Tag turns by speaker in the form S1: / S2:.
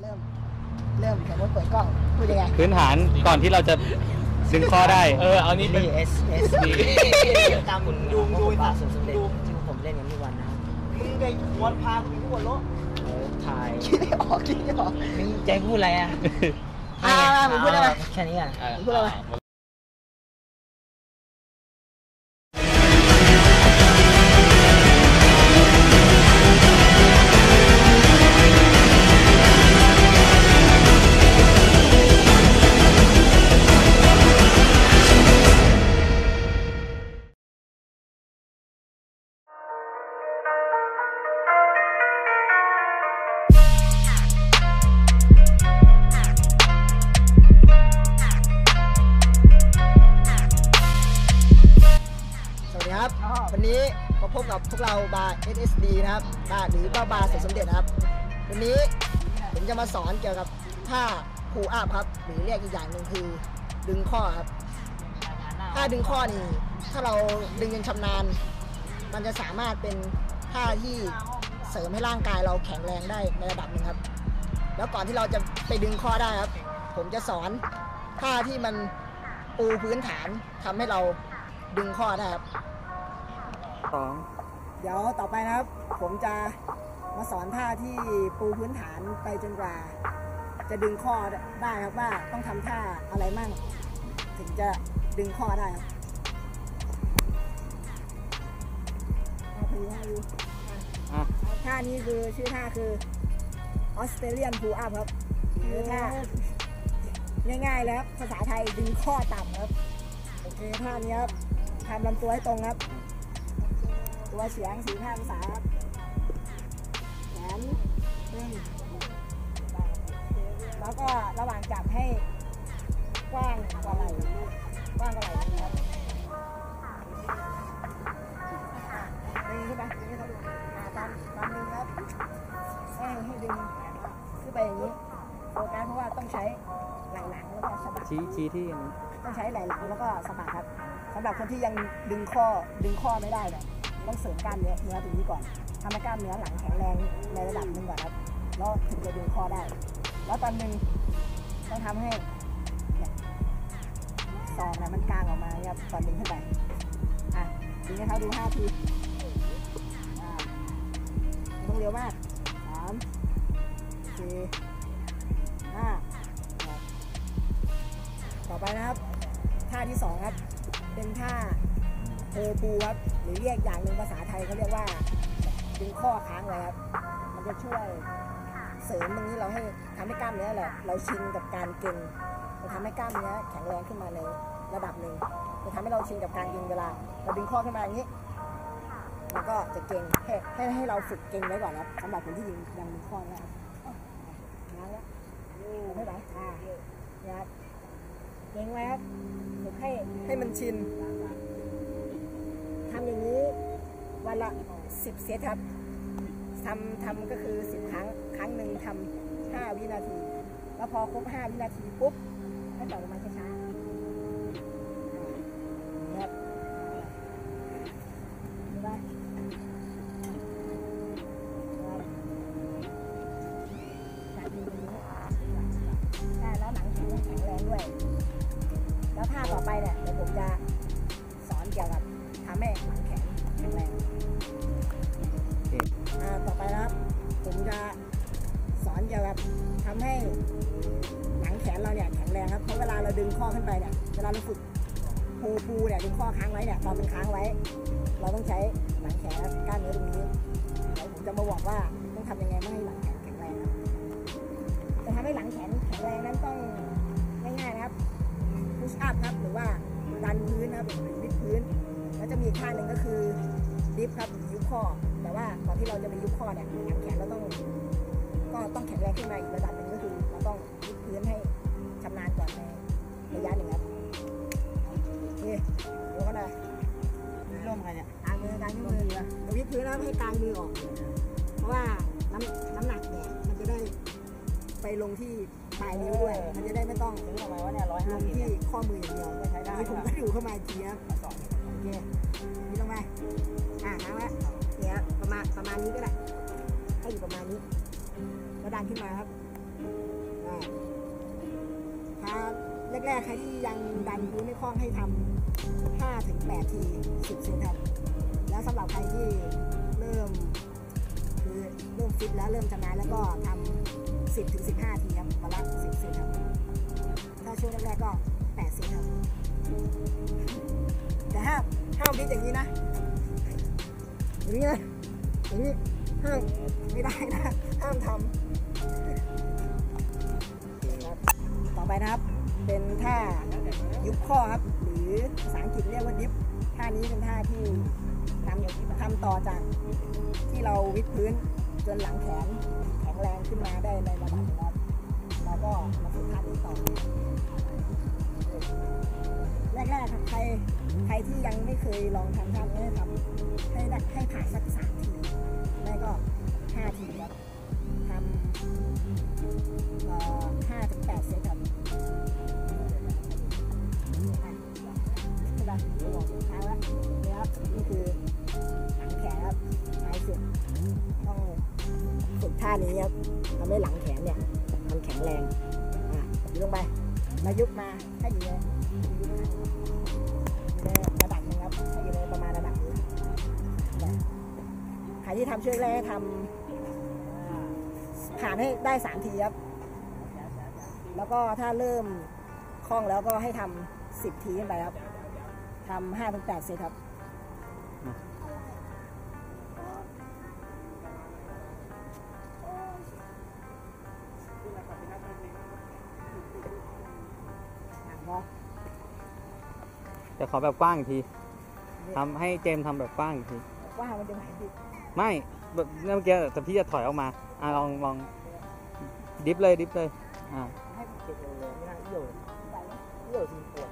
S1: เริ่ม เริ่มสมมติเปิดกล้องพูดยังไง
S2: พื้นฐานก่อนที่เราจะดึงข้อได้
S3: เออเอานี้เป็น
S4: นี่ S S D ตาม
S1: ดูดู
S4: บาทสมเด็จที่ผมเล่นกันทุกวันนะครับ
S1: มึงไปวนพากูไปทั่วโลก
S4: เออถ่าย
S1: คิดไม่ออกคิดไม่ออก
S4: นี่ใจพูดอะไรอะ
S1: อ่าอ่าผมพูดได้ไหม
S4: แค่นี้อะ
S3: อะ
S1: พูดอะไร วกเราบาร์ SSD นะครับบาร์หรือบ้าบาร์สมเด็จนะครับ วันนี้ผมจะมาสอนเกี่ยวกับท่าพูอัพครับ หรือเรียกอีกอย่างหนึ่งคือดึงข้อครับถ้าดึงข้อนี่ถ้าเราดึงจนชำนาญ มันจะสามารถเป็นท่าที่เสริมให้ร่างกายเราแข็งแรงได้ในระดับหนึ่งครับ แล้วก่อนที่เราจะไปดึงข้อได้ครับ ผมจะสอนท่าที่มันปูพื้นฐานทำให้เราดึงข้อได้ครับ
S2: สอง
S1: เดี๋ยวต่อไปนะครับ ผมจะมาสอนท่าที่ปูพื้นฐานไปจนกว่า จะดึงข้อได้ครับว่าต้องทำท่าอะไรมั่ง ถึงจะดึงข้อได้ครับเอาไปดูให้ดู
S2: อะ
S1: ท่านี้คือชื่อท่าคือออสเตรเลียนพูอัพครับคือท่าง่ายๆแล้วครับภาษาไทยดึงข้อต่ำครับ โอเคท่านี้ครับทำลำตัวให้ตรงครับ ตัวเฉียงสี่ห้าองศาครับแขนขึ้นแล้วก็ระหว่างจับให้กว้างกว่าไหล่กว้างกว่าไหล่ครับดึงขึ้นไปดึงให้เขาดูอ่าตามตามดึงครับให้ให้ดึงขึ้นไปอย่างนี้โฟกัสเพราะว่าต้องใช้ไหล่หลังแล้วก็สะบัด
S2: ชี้ชี้ที่อันนี้
S1: ต้องใช้ไหล่หลังแล้วก็สะบัดครับสำหรับคนที่ยังดึงข้อดึงข้อไม่ได้เนี่ย ต้องเสริมกล้ามเนื้อเนื้อตรงนี้ก่อนทำให้กล้ามเนื้อหลังแข็งแรงในระดับหนึ่งก่อนครับแล้วถึงจะดึงข้อได้ แล้วตอนดึงต้องทำให้ซองเนี่ยมันกลางออกมาเนี่ยครับตอนดึงขึ้นไปอะดึงให้เขาดูห้าทีต้องเร็วมากสามสี่ห้าต่อไปนะครับท่าที่สองครับเป็นท่า โฮปูครับหรือเรียกอย่างหนึ่งภาษาไทยเขาเรียกว่าดึงข้อค้างไว้ครับ มันจะช่วยเสริมตรงนี้เราให้ทำให้กล้ามเนื้อแหละเราชินกับการเก่งจะทำให้กล้ามเนื้อแข็งแรงขึ้นมาในระดับหนึ่งจะทำให้เราชินกับการเก่งเวลา เราดึงข้อขึ้นมาอย่างนี้แล้วก็จะเก่งให้ให้ให้เราฝึกเก่งไว้ก่อนครับสำหรับคนที่ยังยังดึงข้อนะครับงางแล้วไม่ไหวอ่าเนี่ยครับเก่งไว้ครับฝึกให้ให้มันชินำอย่างนี้วันละสิบเซตครับทำทำก็คือสิบครั้งครั้งหนึ่งทำห้าวินาทีแล้วพอครบห้าวินาทีปุ๊บให้ต่อลงมาช้าๆอ่าอย่างนี้ครับดูได้ครับจับมือตรงนี้ได้แล้วหลังแข็งแรงด้วยแล้วท่าต่อไปเนี่ยเดี๋ยวผมจะสอนเกี่ยวกับ ทำให้หลังแข็งแข็งแรงอ่าต่อไปนะครับ ผมจะสอนเกี่ยวกับทำให้หลังแขนเราเนี่ยแข็งแรงครับเพราะเวลาเราดึงข้อขึ้นไปเนี่ยเวลาเราฝึกปูปูเนี่ยดึงข้อค้างไว้เนี่ยเราเป็นค้างไว้ เราต้องใช้หลังแขนกล้ามเนื้อตรงนี้เดี๋ยวผมจะมาบอกว่าต้องทำยังไงไม่ให้หลังแขนแข็งแรงครับจะทำให้หลังแขนแข็งแรงนั้นต้องง่ายๆนะครับพุชอัพครับหรือว่าดันพื้นนะครับหรือดิฟพื้น แล้วจะมีอีกท่าหนึ่งก็คือดิฟครับหรือยุบข้อ แต่ว่าก่อนที่เราจะไปยุบข้อเนี่ยหลังแขนเราต้องก็ต้องแข็งแรงขึ้นมาอีกระดับหนึ่งก็คือเราต้องดิฟพื้นให้ชำนาญก่อนในระยะหนึ่งครับโอเคดูกันหน่อย
S4: ร่วมกันเนี่ย
S1: กางมือกางมือเราวิดพื้นแล้วให้กางมือออก เพราะว่าน้ำน้ำหนักเนี่ยมันจะได้ไปลงที่ปลายนิ้วด้วย มันจะได้ไม่ต้อง
S4: ซื้อทำไมวะเนี่ยร้อย
S1: ล
S4: ห้างสิบ
S1: ที่ข้อมืออย่างเดียว
S4: ก็ใช้ได้
S1: นี่ผมก็ดูเข้ามาอีกทีครับโอ เคนี่ลงไป อ่าค้างไว้เนี่ยประมาณประมาณนี้ก็ได้ ให้อยู่ประมาณนี้ แล้วดันขึ้นมาครับถ้าแรกๆใครที่ยังดันพื้นไม่คล่องให้ทำ5ถึง8ที10เซตครับ แล้วสำหรับใครที่เริ่มคือเริ่มฟิตแล้วเริ่มชำนาญแล้วก็ทำ10ถึง15ทีครับวันละ10เซตครับ ถ้าช่วงแรกๆก็ ห้ามห้ามฟิตอย่างนี้นะ อย่างนี้นะ อย่างนี้ห้ามไม่ได้นะ ห้ามทำต่อไปนะครับ เป็นท่ายุบข้อครับ หรือภาษาอังกฤษเรียกว่าดิฟท่านี้เป็นท่าที่ทำทำต่อจากที่เราวิดพื้นจนหลังแขนแข็งแรงขึ้นมาได้ในระดับหนึงครับเราก็มาฝึกท่านี้ต่อแรกๆครับใคร รที่ยังไม่เคยลองทำท่าให้ทำให้ได้ให้ผ่านสักสามทีไม่ก็ห้าทีครับทำห้าถึงแปดเซตครับใช่ปะเดี๋ยวบอกท้ายแล้วนี่ครับนี่คือหลังแขนครับท้ายสุดต้องฝึกท่านี้ครับทำให้หลังแขนเนี่ยมันแข็งแรงอะยุบลงไปมายุบมาให้อยู่เลย ที่ทำช่วยแรกให้ทำอ่าผ่านให้ได้สามทีครับ แล้วก็ถ้าเริ่มคล่องแล้วก็ให้ทำสิบทีขึ้นไปครับทำห้าถึงแปดเซตครับอะเนาะ
S2: แต่ขอแบบกว้างอีกทีทำให้เจมส์ทำแบบกว้างอีกที
S1: ว่ามันจะไหนพี่
S2: ไม่เมื่อกี้แต่พี่จะถอยออกมาอะลองลองดิฟเลยดิฟเลยอ่า
S1: ให้เก็บเลยไม่น่าเหี่ยวไปนะเหี่ยวจริงปวด